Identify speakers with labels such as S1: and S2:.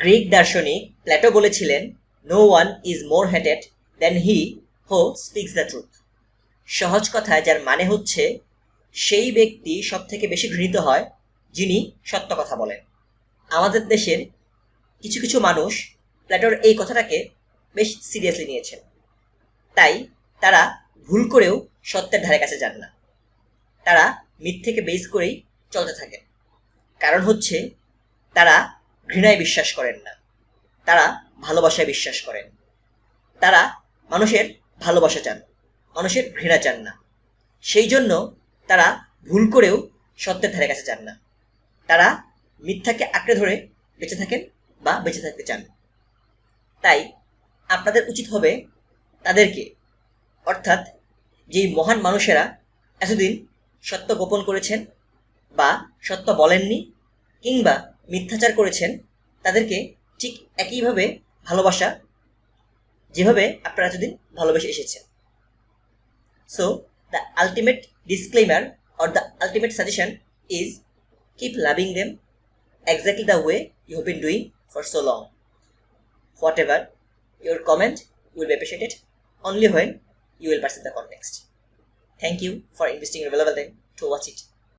S1: Greek দার্শনিক Plato বলেছিলেন no one is more hated than he who speaks the truth সহজ কথায় যার মানে হচ্ছে, সেই ব্যক্তি সব থেকে বেশি ঘৃণিত হয়, যিনি সত্য কথা বলেন। আমাদের দেশের কিছু কিছু মানুষ প্ল্যাটোর এই কথাটাকে বেশ সিরিয়াসলি নিয়েছেন। তাই তারা ভুল করেও সত্যের ধারে কাছে যান না। তারা মিথ্যেকে বেস করেই চলতে থাকেন। কারণ হচ্ছে, তারা ঘৃণায় বিশ্বাস করেন না। তারা ভালোবাসায় বিশ্বাস করেন। তারা মানুষের ভালোবাসা চান, মানুষের ঘৃণা চান না। সেই জন্য তারা ভুল করেও সত্যের ধারে কাছে চান না। তারা মিথ্যাকে আঁকড়ে ধরে বেঁচে থাকেন বা বেঁচে থাকতে চান। তাই আপনাদের উচিত হবে তাদেরকে, অর্থাৎ যেই মহান মানুষেরা এতদিন সত্য গোপন করেছেন বা সত্য বলেননি কিংবা মিথ্যাচার করেছেন, তাদেরকে ঠিক একইভাবে ভালোবাসা, যেভাবে আপনারা এতদিন ভালোবেসে এসেছেন। So the ultimate disclaimer or the ultimate suggestion is keep loving them exactly the way you have been doing for so long whatever your comment will be appreciated only when you will percent the context thank you for investing available then to watch it